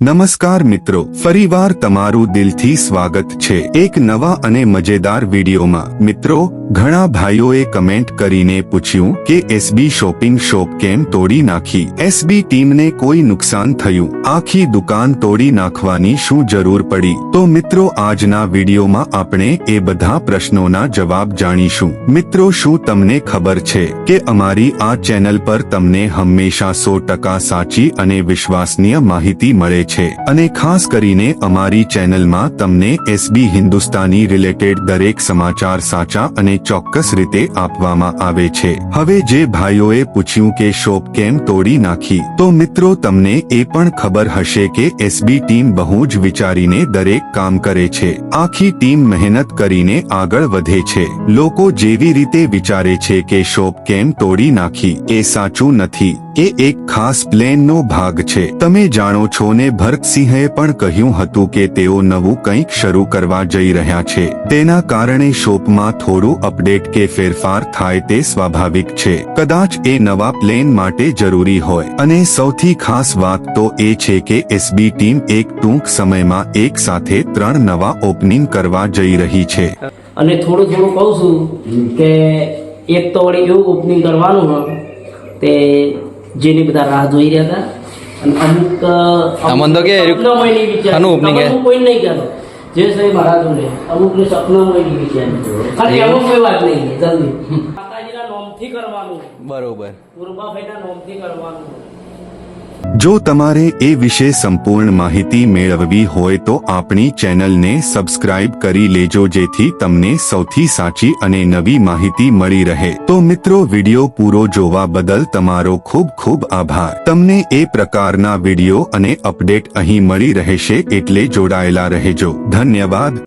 નમસ્કાર મિત્રો, ફરીવાર તમારું દિલથી સ્વાગત છે એક નવા અને મજેદાર વિડીયોમાં. મિત્રો, ઘણા ભાઈઓએ કમેન્ટ કરીને પૂછ્યું કે એસબી શોપિંગ શોપ કેમ તોડી નાખી? એસબી ટીમને કોઈ નુકસાન થયું? આખી દુકાન તોડી નાખવાની શું જરૂર પડી? તો મિત્રો, આજના વિડીયોમાં આપણે એ બધા પ્રશ્નોના જવાબ જાણીશું. મિત્રો, શું તમને ખબર છે કે અમારી આ ચેનલ પર તમને હંમેશા સો ટકા સાચી અને વિશ્વસનીય માહિતી મળે છે અને ખાસ કરીને અમારી ચેનલમાં તમને એસબી હિન્દુસ્તાની રિલેટેડ દરેક સમાચાર સાચા અને ચોક્કસ રીતે આપવામાં આવે છે. હવે જે ભાઈઓએ પૂછ્યું કે શોપ કેમ તોડી નાખી, તો મિત્રો તમને એ પણ ખબર હશે કે એસબી ટીમ બહુ જ વિચારીને દરેક કામ કરે છે. આખી ટીમ મહેનત કરીને આગળ વધે છે. લોકો જેવી રીતે વિચારે છે કે શોપ કેમ તોડી નાખી, એ સાચું નથી. એ એક ખાસ પ્લેનનો ભાગ છે. તમે જાણો છો ને ભરતસિંહે પણ કહ્યું હતું કે તેઓ નવું કંઈક શરૂ કરવા જઈ રહ્યા છે. તેના કારણે શોપમાં થોડું અપડેટ કે ફેરફાર થાય તે સ્વાભાવિક છે. કદાચ એ નવા પ્લેન માટે જરૂરી હોય. અને સૌથી ખાસ વાત તો એ છે કે એસબી ટીમ એક ટૂંક સમયમાં એક સાથે ત્રણ નવા ઓપનિંગ કરવા જઈ રહી છે. અને થોડું થોડું કહું છું કે એક તો વળી એવું ઓપનિંગ કરવાનું તે જેની બધા રાહ જોઈ રહ્યા હતા. અને અમુક અમન તો કે. આનું opening હે? કોઈ નહીં કહેતો. જે સાહેબ મારા જોડે અમુકને સપનામાં નહીં વિચાર. ખાલી એવું? કોઈ વાત નહીં. જલ્દી. માતાજીના નોમથી કરવાનું. બરોબર. ગુરુબાભાઈના નોમથી કરવાનું. જો તમારે એ વિશે સંપૂર્ણ માહિતી મેળવવી હોય તો આપણી ચેનલને સબસ્ક્રાઇબ કરી લેજો જેથી તમને સૌથી સાચી અને નવી માહિતી મળી રહે. તો મિત્રો, વિડિયો પૂરો જોવા બદલ તમારો ખૂબ ખૂબ આભાર. તમને એ પ્રકારના વિડિયો અને અપડેટ અહીં મળી રહેશે એટલે જોડાયેલા રહેજો. ધન્યવાદ.